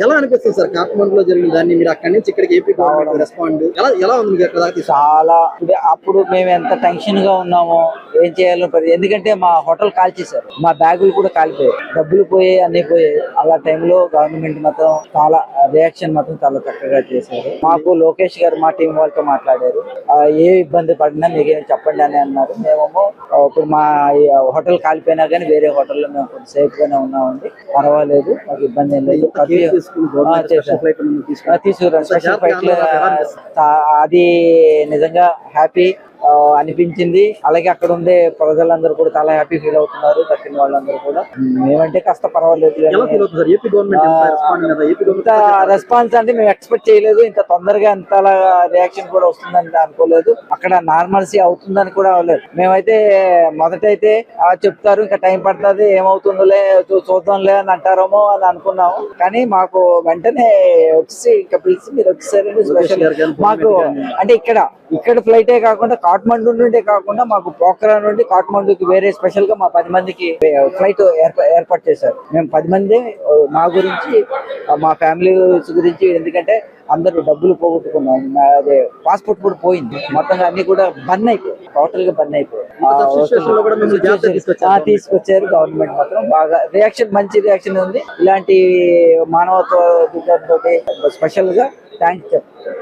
ఎలా అనిపిస్తుంది సార్ కాట్మండ్లో జరిగిన దాన్ని? మీరు అక్కడి నుంచి ఇక్కడికి ఏపీ గవర్నమెంట్ రెస్పాండ్ ఎలా ఎలా ఉంది తీసుకు- చాలా అప్పుడు మేము ఎంత టెన్షన్గా ఉన్నామో ఏం చేయాలో ఎందుకంటే మా హోటల్ కాల్చేశారు మా బ్యాగులు కూడా కాలిపోయాయి. డబ్బులు పోయి అన్ని పోయాయి. అలా టైంలో గవర్నమెంట్ మాత్రం చాలా రియాక్షన్ మాత్రం చాలా చక్కగా చేశారు. మాకు లోకేష్ గారు మా టీం వాళ్ళతో మాట్లాడారు. ఏ ఇబ్బంది పడినా మీకేం చెప్పండి అని అన్నారు. మేమేమో ఇప్పుడు మా హోటల్ కాలిపోయినా కానీ వేరే హోటల్లో మేము కొంచెం సేఫ్ గానే ఉన్నామండి. పర్వాలేదు మాకు ఇబ్బంది ఏం లేదు. తీసుకురా అది నిజంగా హ్యాపీ అనిపించింది. అలాగే అక్కడ ఉండే ప్రజలందరూ కూడా చాలా హ్యాపీ ఫీల్ అవుతున్నారు దక్కిన వాళ్ళందరూ కూడా. మేమంటే కాస్త పర్వాలేదు ఇంత రెస్పాన్స్ అంటే మేము ఎక్స్పెక్ట్ చేయలేదు. ఇంత తొందరగా ఇంత రియాక్షన్ కూడా వస్తుందని అనుకోలేదు. అక్కడ నార్మల్సీ అవుతుందని కూడా అవ్వలేదు మేమైతే మొదటైతే చెప్తారు ఇంకా టైం పడుతుంది ఏమవుతుందిలే చూద్దాంలే అని అంటారేమో అని అనుకున్నాము. కానీ మాకు వెంటనే వచ్చి ఇంకా పిలిచి మీరు వచ్చేసరికి స్పెషల్ మాకు అంటే ఇక్కడ ఇక్కడ ఫ్లైటే కాకుండా కాఠ్మండు నుండి కాకుండా మాకు పోఖ్రా నుండి కాఠ్మండుకి వేరే స్పెషల్గా మా పది మందికి ఫ్లైట్ ఏర్పాటు చేశారు. మేము పది మంది మా గురించి మా ఫ్యామిలీ గురించి ఎందుకంటే అందరూ డబ్బులు పోగొట్టుకున్నాం. అదే పాస్పోర్ట్ కూడా పోయింది. మొత్తంగా అన్ని కూడా బన్ అయిపోయాయి. టోటల్గా అయిపోయాయి. తీసుకొచ్చారు. ఆ, తీసుకొచ్చారు గవర్నమెంట్ మాత్రం. బాగా రియాక్షన్ మంచి రియాక్షన్ ఉంది. ఇలాంటి మానవత్వ స్పెషల్గా థ్యాంక్స్ చెప్తాను